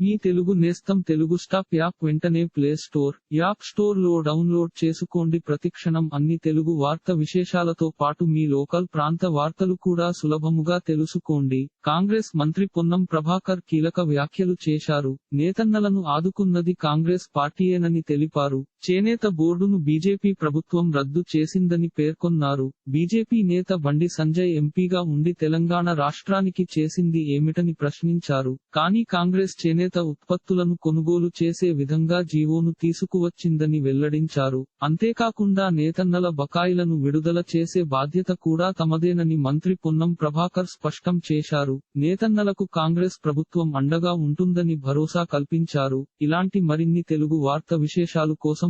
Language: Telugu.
మీ తెలుగు నేస్తం తెలుగు స్టాప్ యాప్ వెంటనే ప్లే స్టోర్ యాప్ స్టోర్లో డౌన్లోడ్ చేసుకోండి. ప్రతిక్షణం అన్ని తెలుగు వార్త విశేషాలతో పాటు మీ లోకల్ ప్రాంత వార్తలు కూడా సులభముగా తెలుసుకోండి. కాంగ్రెస్ మంత్రి పొన్నం ప్రభాకర్ కీలక వ్యాఖ్యలు చేశారు. నేతన్నలను ఆదుకున్నది కాంగ్రెస్ పార్టీయేనని తెలిపారు. చేనేత బోర్డును బీజేపీ ప్రభుత్వం రద్దు చేసిందని పేర్కొన్నారు. బీజేపీ నేత బండి సంజయ్ ఎంపీగా ఉండి తెలంగాణ రాష్ట్రానికి చేసింది ఏమిటని ప్రశ్నించారు. కానీ కాంగ్రెస్ చేనేత ఉత్పత్తులను కొనుగోలు చేసే విధంగా జీవోను తీసుకువచ్చిందని వెల్లడించారు. అంతేకాకుండా నేతన్నల బకాయిలను విడుదల చేసే బాధ్యత కూడా తమదేనని మంత్రి పొన్నం ప్రభాకర్ స్పష్టం చేశారు. నేతన్నలకు కాంగ్రెస్ ప్రభుత్వం అండగా ఉంటుందని భరోసా కల్పించారు. ఇలాంటి మరిన్ని తెలుగు వార్త విశేషాలు కోసం